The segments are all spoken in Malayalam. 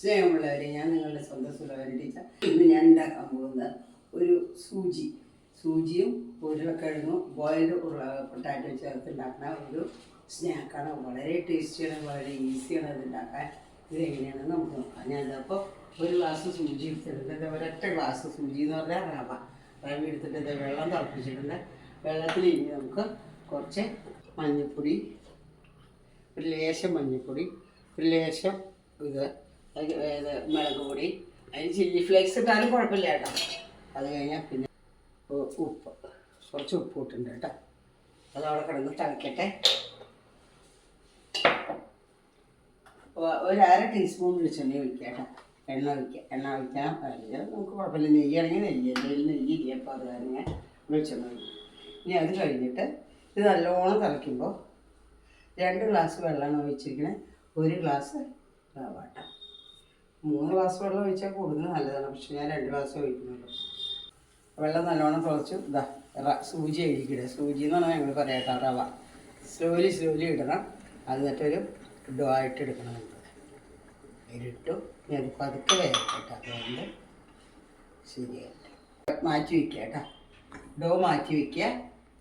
സ്നേഹമുള്ളവരെ ഞാൻ നിങ്ങളുടെ സ്വന്തം ടീച്ചർ. ഇന്ന് ഞാൻ ഉണ്ടാക്കാൻ പോകുന്നത് ഒരു സൂചി. സൂചിയും ഉരുളക്കിഴങ്ങും ബോയിൽഡ് ഉരുള പൊട്ടാറ്റോ ചേർത്ത് ഉണ്ടാക്കുന്ന ഒരു സ്നാക്കാണ്. വളരെ ടേസ്റ്റിയാണ് വളരെ ഈസിയാണ് അത് ഉണ്ടാക്കാൻ. ഇതെങ്ങനെയാണെന്ന് നമുക്ക് നോക്കാം. ഞാനിതപ്പോൾ ഒരു ഗ്ലാസ് സൂചി എടുത്തിട്ടുണ്ട്. ഒരൊറ്റ ഗ്ലാസ് സൂചി എന്ന് പറഞ്ഞാൽ റവ. റവ എടുത്തിട്ട് വെള്ളം തിളപ്പിച്ചിട്ടുണ്ട്. വെള്ളത്തിൽ ഇനി നമുക്ക് കുറച്ച് മഞ്ഞൾപ്പൊടി ഒരു ലേശം മഞ്ഞൾപ്പൊടി ഒരു ലേശം ഇത് മുളക് പൊടി. അതിന് ചില്ലി ഫ്ലേക്സ് ഇട്ടാലും കുഴപ്പമില്ല കേട്ടോ. അത് കഴിഞ്ഞാൽ പിന്നെ ഉപ്പ്. കുറച്ച് ഉപ്പ് ഇട്ടുണ്ട് കേട്ടോ. അതവിടെ കിടന്ന് തിളക്കട്ടെ. ഒരു അര ടീസ്പൂൺ വെളിച്ചെണ്ണ ഒഴിക്കുക കേട്ടോ. എണ്ണ ഒഴിക്കുക. എണ്ണ ഒഴിക്കാൻ അല്ലെങ്കിൽ നമുക്ക് കുഴപ്പമില്ല. നെയ്യാണെങ്കിൽ നെയ്യ്. അല്ലെങ്കിൽ നെയ്യ് ഇല്ല അപ്പോൾ അത് കാരണം വെളിച്ചെണ്ണ ഒഴിക്കും ഇനി അത് കഴിഞ്ഞിട്ട് ഇത് നല്ലോണം തിളയ്ക്കുമ്പോൾ രണ്ട് ഗ്ലാസ് വെള്ളമാണ് ഒഴിച്ചിരിക്കണേ. ഒരു ഗ്ലാസ് റവാട്ട മൂന്ന് ഗ്ലാസ് വെള്ളം ഒഴിച്ചാൽ കൂടുതൽ നല്ലതാണ്. പക്ഷെ ഞാൻ രണ്ട് ഗ്ലാസ് ഒഴിക്കുന്നുള്ളൂ. വെള്ളം നല്ലോണം തുളച്ച് ഇതാ സൂചി എഴുതിക്കിടുക സൂചി എന്ന് പറഞ്ഞാൽ ഞങ്ങൾ പറയാട്ടോ റവ. സ്ലോലി സ്ലോലി ഇടണം. അത് എന്നിട്ടൊരു ഡോ ആയിട്ട് എടുക്കണം നമുക്ക്. അതിലിട്ടു. ഞാൻ പതുക്കെ വേറെ അതുകൊണ്ട് ശരിയായിട്ട്. മാറ്റി വയ്ക്കുക കേട്ടോ. ഡോ മാറ്റി വയ്ക്കുക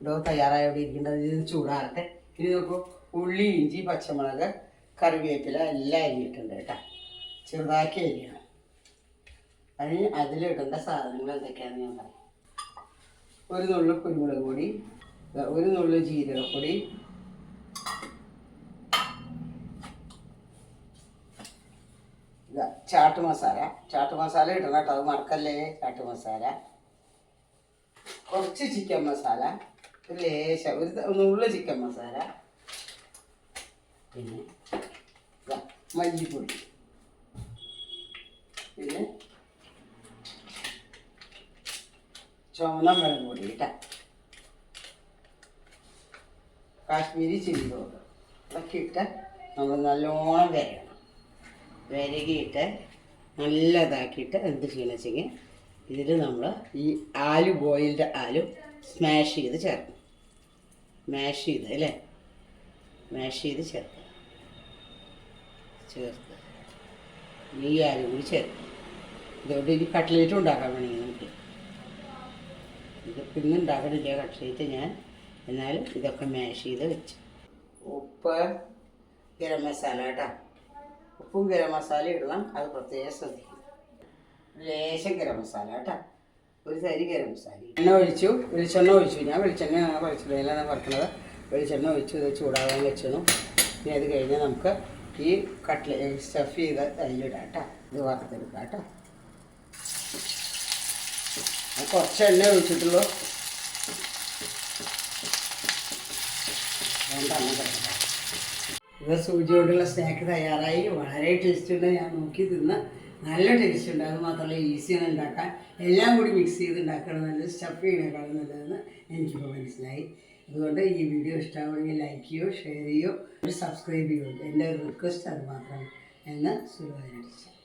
ഡോ തയ്യാറായി അവിടെ ഇരിക്കേണ്ടത് ഇത് ചൂടാറട്ടെ. ഇനി നോക്കൂ. ഉള്ളി ഇഞ്ചി പച്ചമുളക് കറിവേപ്പില എല്ലാം അരിഞ്ഞിട്ടുണ്ട് കേട്ടോ. ചെറുതാക്കി അരിയണം അതിന് അതിലിടേണ്ട സാധനങ്ങൾ എന്തൊക്കെയാണെന്ന് ഞാൻ പറയാം. ഒരു നുള്ളു കുരുമുളക് പൊടി ഒരു നുള്ളു ജീരകപ്പൊടി ചാട്ട് മസാല. ചാട്ട് മസാല ഇടണം കേട്ടോ അത് മറക്കല്ലേ ചാട്ട് മസാല. കുറച്ച് ചിക്കൻ മസാല ഒരു ലേശം ഒരു നുള്ള ചിക്കൻ മസാല. പിന്നെ മല്ലിപ്പൊടി പിന്നെ ചുവന്ന മുളക് പൊടി കേട്ടോ കാശ്മീരി ചില്ലി പൗഡർ. ഇതൊക്കെ ഇട്ട് നമ്മൾ നല്ലോണം വരയണം വരകിയിട്ട് നല്ല ഇതാക്കിയിട്ട് എന്ത് ചെയ്യണം വെച്ചെങ്കിൽ ഇതിൽ നമ്മൾ ഈ ആലു ബോയിൽഡ് ആലു സ്മാഷ് ചെയ്ത് ചേർക്കും മാഷ് ചെയ്ത് അല്ലേ? മാഷ് ചെയ്ത് ചേർക്കുക ചേർത്ത് ഈ ആലു കൂടി ചേർക്കും ഇതുകൊണ്ട് ഇനി കട്ട്ലേറ്റ് ഉണ്ടാക്കാൻ വേണമെങ്കിൽ നമുക്ക് ഇത് ഇന്ന് കട്ട്ലേറ്റ് ഞാൻ. എന്നാലും ഇതൊക്കെ മാഷ് ചെയ്ത് വെച്ചു. ഉപ്പ് ഗരം മസാല കേട്ടോ ഉപ്പും ഗരം മസാല ഇടണം അത് പ്രത്യേകം ശ്രദ്ധിക്കണം. ലേശം ഗരം മസാല കേട്ടോ ഒരു തരി ഗരം മസാല. എണ്ണ ഒഴിച്ചു വെളിച്ചെണ്ണ ഒഴിച്ചു. ഞാൻ വെളിച്ചെണ്ണ വെളിച്ചെണ്ണയിലാണ് വറുക്കുന്നത് വെളിച്ചെണ്ണ ഒഴിച്ചു ഇത് ചൂടാകാൻ വെച്ചണം. ഇനി അത് കഴിഞ്ഞാൽ നമുക്ക് ഈ കട്ട്ല സ്റ്റഫ് ചെയ്ത് അതിലിടാം കേട്ടോ ഇത് വറുത്തെടുക്കാം കേട്ടോ കുറച്ച് എണ്ണ ഒഴിച്ചിട്ടുള്ളൂ. ഇവ സൂചി കൊണ്ടുള്ള സ്നാക്ക് തയ്യാറായി. വളരെ ടേസ്റ്റ് ഉണ്ട്. ഞാൻ നോക്കി തിന്ന് നല്ല ടേസ്റ്റ് ഉണ്ട്. അത് മാത്രമല്ല ഈസിയാണ് ഉണ്ടാക്കാൻ. എല്ലാം കൂടി മിക്സ് ചെയ്ത് ഉണ്ടാക്കണം. നല്ലത് സ്റ്റഫ് ചെയ്യണേക്കാളും നല്ലതെന്ന് എനിക്കിപ്പോൾ മനസ്സിലായി. അതുകൊണ്ട് ഈ വീഡിയോ ഇഷ്ടമാണെങ്കിൽ ലൈക്ക് ചെയ്യോ ഷെയർ ചെയ്യോ സബ്സ്ക്രൈബ് ചെയ്യോ. എന്റെ റിക്വസ്റ്റ് അത് മാത്രമാണ്. എന്ന് ടീച്ചർ